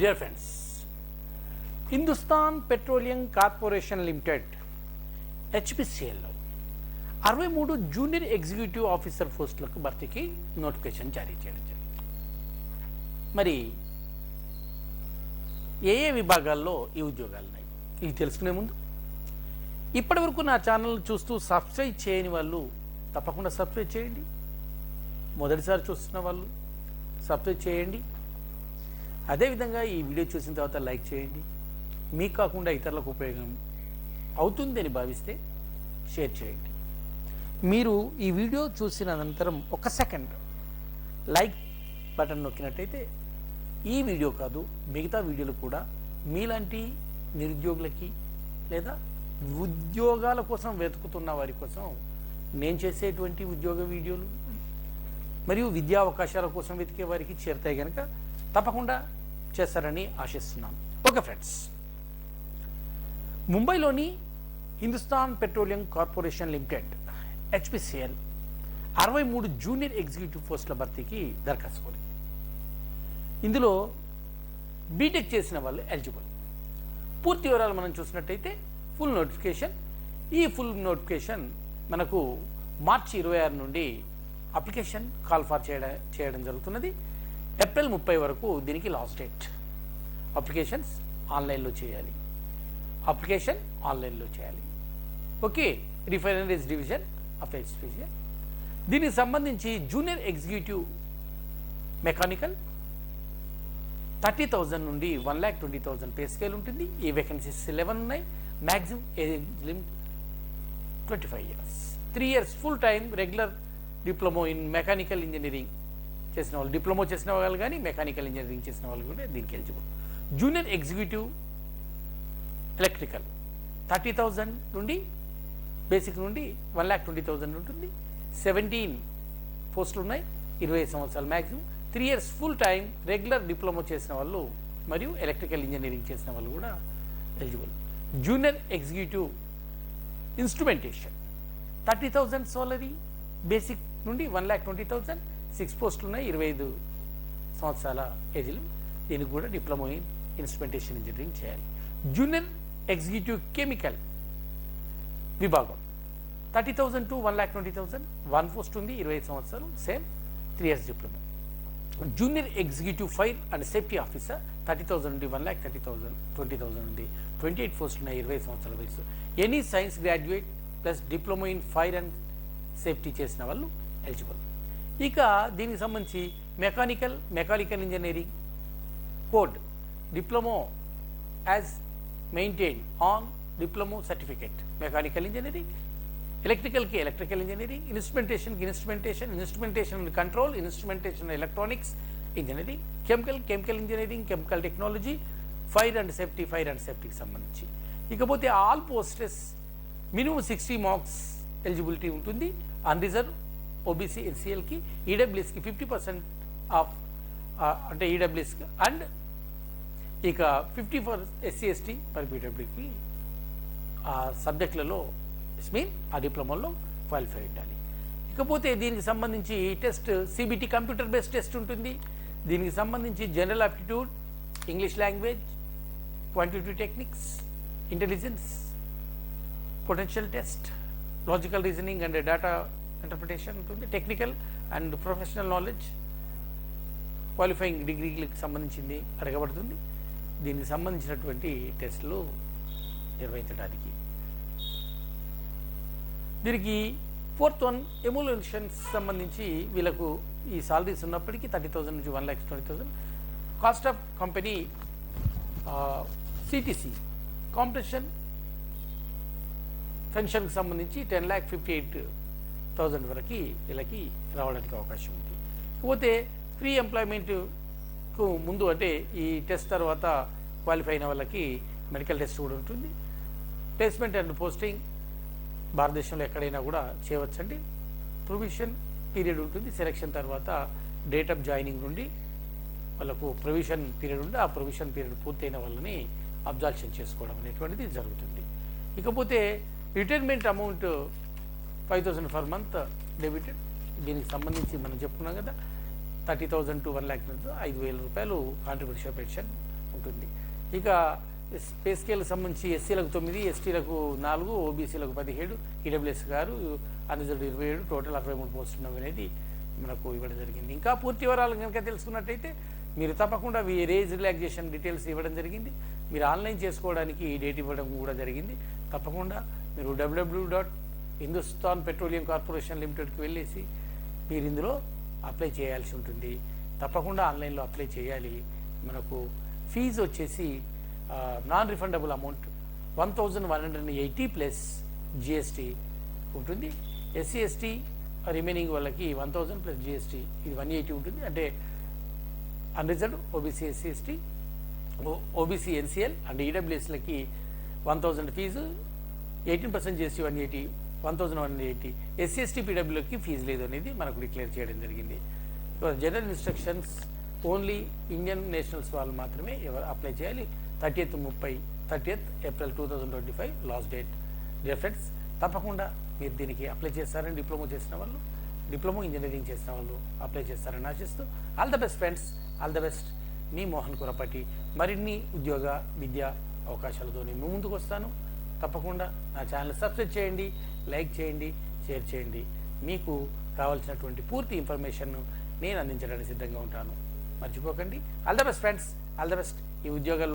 Dear friends Hindustan petroleum corporation limited హెచ్పిసిఎల్లో అరవై మూడు junior executive officer పోస్టులకు భర్తీకి నోటిఫికేషన్ జారీ చేయడం జరిగింది. మరి ఏ ఏ విభాగాల్లో ఈ ఉద్యోగాలు ఉన్నాయి? ఇవి తెలుసుకునే ముందు ఇప్పటివరకు నా ఛానల్ చూస్తూ సబ్స్క్రైబ్ చేయని వాళ్ళు తప్పకుండా సబ్స్క్రైబ్ చేయండి. మొదటిసారి చూస్తున్న వాళ్ళు సబ్స్క్రైబ్ చేయండి. అదేవిధంగా ఈ వీడియో చూసిన తర్వాత లైక్ చేయండి. మీకు కాకుండా ఇతరులకు ఉపయోగం అవుతుందని భావిస్తే షేర్ చేయండి. మీరు ఈ వీడియో చూసిన అనంతరం ఒక సెకండ్ లైక్ బటన్ నొక్కినట్టయితే ఈ వీడియో కాదు మిగతా వీడియోలు కూడా మీలాంటి నిరుద్యోగులకి లేదా ఉద్యోగాల కోసం వెతుకుతున్న వారి కోసం నేను చేసేటువంటి ఉద్యోగ వీడియోలు మరియు విద్యా అవకాశాల కోసం వెతికే వారికి చేరుతాయి కనుక తప్పకుండా చేస్తారని ఆశిస్తున్నాను ఓకే ఫ్రెండ్స్. ముంబైలోని Hindustan petroleum corporation limited HPCL అరవై మూడు జూనియర్ ఎగ్జిక్యూటివ్ పోస్టుల భర్తీకి దరఖాస్తు కోరింది. ఇందులో బీటెక్ చేసిన వాళ్ళు ఎలిజిబుల్. పూర్తి వివరాలు మనం చూసినట్టయితే ఫుల్ నోటిఫికేషన్. ఈ ఫుల్ నోటిఫికేషన్ మనకు మార్చి ఇరవై ఆరు నుండి అప్లికేషన్ కాల్ ఫార్ చేయడం చేయడం జరుగుతున్నది. ఏప్రిల్ ముప్పై వరకు దీనికి లాస్ట్ డేట్ అప్లికేషన్స్ ఆన్లైన్లో చేయాలి. అప్లికేషన్ ఆన్లైన్లో చేయాలి. Okay refineries division affairs division దీనికి సంబంధించి junior executive mechanical thirty thousand నుండి one lakh twenty thousand pay scale ఉంటుంది. ఈ వేకెన్సీస్ లెవెన్ ఉన్నాయి. Maximum age limit twenty five years three years full time regular diploma in mechanical engineering చేసిన వాళ్ళు diploma చేసిన వాళ్ళు కానీ మెకానికల్ ఇంజనీరింగ్ చేసిన వాళ్ళు కూడా దీనికి eligible. Junior executive electrical. Thirty thousand నుండి బేసిక్ నుండి వన్ ల్యాక్ ట్వంటీ థౌజండ్ ఉంటుంది. సెవెంటీన్ పోస్టులు ఉన్నాయి ఇరవై ఐదు సంవత్సరాలు maximum three years full time regular diploma చేసిన వాళ్ళు మరియు ఎలక్ట్రికల్ ఇంజనీరింగ్ చేసిన వాళ్ళు కూడా eligible. Junior executive instrumentation. Thirty thousand salary basic నుండి one lakh twenty thousand. Six పోస్టులు ఉన్నాయి ఇరవై ఐదు సంవత్సరాల ఏజ్లు. దీనికి కూడా డిప్లొమా ఇన్ ఇన్స్ట్రుమెంటేషన్ ఇంజనీరింగ్ చేయాలి. జూనియర్ ఎగ్జిక్యూటివ్ కెమికల్ విభాగం. Thirty thousand to one lakh twenty thousand one post ఉంది ఇరవై ఐదు సంవత్సరాలు same three years diploma. Junior executive fire and safety officer thirty thousand నుండి one lakh thirty thousand twenty thousand నుండి twenty eight post ఉన్నాయి ఇరవై సంవత్సరాల వయసు. Any science graduate plus diploma in fire and safety చేసిన వాళ్ళు ఎలిజిబుల్. ఇక దీనికి సంబంధించి mechanical mechanical engineering code diploma as maintain on diploma certificate. Mechanical engineering ఎలక్ట్రికల్కి electrical engineering ఇన్స్ట్రుమెంటేషన్కి instrumentation instrumentation and control instrumentation electronics engineering chemical chemical engineering chemical technology fire and safety fire and సేఫ్టీకి సంబంధించి. ఇకపోతే all posts minimum sixty marks eligibility ఉంటుంది unreserved OBC ఎస్సీఎల్కి ఈడబ్ల్యూఎస్కి fifty percent of అంటే ఈడబ్ల్యూఎస్కి and ఇక fifty for SC ST మరి బీడబ్ల్యూకి ఆ సబ్జెక్టులలో మీన్ ఆ డిప్లొమాలో క్వాలిఫై ఉండాలి ఇకపోతే దీనికి సంబంధించి test CBT computer based test ఉంటుంది. దీనికి సంబంధించి general aptitude English language quantitative techniques intelligence potential test logical reasoning and data interpretation ఉంటుంది technical and professional knowledge qualifying డిగ్రీలకు సంబంధించింది అడగబడుతుంది. దీనికి సంబంధించినటువంటి టెస్టులు నిర్వహించడానికి. దీనికి ఫోర్త్ వన్ ఎమోలేషన్స్ సంబంధించి వీళ్ళకు ఈ సాలరీస్ ఉన్నప్పటికీ థర్టీ థౌసండ్ నుంచి one lakhs twenty thousand cost of company CTC competition పెన్షన్కి సంబంధించి ten lakh fifty eight thousand వరకు వీళ్ళకి రావడానికి అవకాశం ఉంది. పోతే ఫ్రీ ఎంప్లాయ్మెంట్కు ముందు అంటే ఈ టెస్ట్ తర్వాత క్వాలిఫై అయిన వాళ్ళకి మెడికల్ టెస్ట్ కూడా ఉంటుంది. ప్లేస్మెంట్ అండ్ పోస్టింగ్ భారతదేశంలో ఎక్కడైనా కూడా చేయవచ్చండి. ప్రొవిషన్ పీరియడ్ ఉంటుంది. సెలక్షన్ తర్వాత డేట్ ఆఫ్ జాయినింగ్ నుండి వాళ్ళకు ప్రొవిషన్ పీరియడ్ ఉండి ఆ ప్రొవిషన్ పీరియడ్ పూర్తయిన వాళ్ళని అబ్జార్ప్షన్ చేసుకోవడం అనేటువంటిది జరుగుతుంది. ఇకపోతే retirement amount five thousand per month debited. దీనికి సంబంధించి మనం చెప్పుకున్నాం కదా thirty thousand to one lakh ఐదు వేల రూపాయలు కాంట్రిబ్యూషన్ పెన్షన్ ఉంటుంది. ఇక పే స్కేల్కి సంబంధించి ఎస్సీలకు తొమ్మిది ఎస్టీలకు నాలుగు ఓబీసీలకు పదిహేడు ఈడబ్ల్యూఎస్ గారు అన్రిజర్వ్డ్ ఇరవై ఏడు టోటల్ అరవై మూడు పోస్టులు ఉన్నవి అనేది మనకు ఇవ్వడం జరిగింది. ఇంకా పూర్తి వివరాలు కనుక తెలుసుకున్నట్టయితే మీరు తప్పకుండా రేజ్ రిలాక్సేషన్ డీటెయిల్స్ ఇవ్వడం జరిగింది. మీరు ఆన్లైన్ చేసుకోవడానికి ఈ డేట్ ఇవ్వడం కూడా జరిగింది. తప్పకుండా మీరు WWW dot Hindustan petroleum corporation లిమిటెడ్కి వెళ్ళేసి మీరు ఇందులో అప్లై చేయాల్సి ఉంటుంది. తప్పకుండా ఆన్లైన్లో అప్లై చేయాలి. మనకు ఫీజు వచ్చేసి non refundable amount one thousand one hundred eighty plus GST ఉంటుంది. ఎస్సీ ఎస్టీ రిమైనింగ్ వాళ్ళకి వన్ థౌజండ్ ప్లస్ జిఎస్టీ ఇది వన్ ఎయిటీ ఉంటుంది. అంటే unreserved OBC SC ST OBC NCL and ఈడబ్ల్యూఎస్లకి one thousand fee eighteen percent GST one eighty one thousand one eighty SC ST పీడబ్ల్యూకి fee లేదు అనేది మనకు declare చేయడం జరిగింది. General instructions only Indian nationals వాళ్ళు మాత్రమే ఎవరు అప్లై చేయాలి. థర్టీఎత్ ముప్పై thirty April two thousand twenty five last date dear friends తప్పకుండా మీరు దీనికి అప్లై చేస్తారని డిప్లొమా చేసిన వాళ్ళు డిప్లొమా ఇంజనీరింగ్ చేసిన వాళ్ళు అప్లై చేస్తారని ఆశిస్తూ all the best friends all the best మీ మోహన్ కురపటి మరిన్ని ఉద్యోగ విద్యా అవకాశాలతో నేను ముందుకు వస్తాను. తప్పకుండా నా ఛానల్ సబ్స్క్రైబ్ చేయండి లైక్ చేయండి షేర్ చేయండి. మీకు కావాల్సినటువంటి పూర్తి ఇన్ఫర్మేషన్ను నేను అందించడానికి సిద్ధంగా ఉంటాను. మర్చిపోకండి. All the best friends. All the best. ఈ ఉద్యోగాలు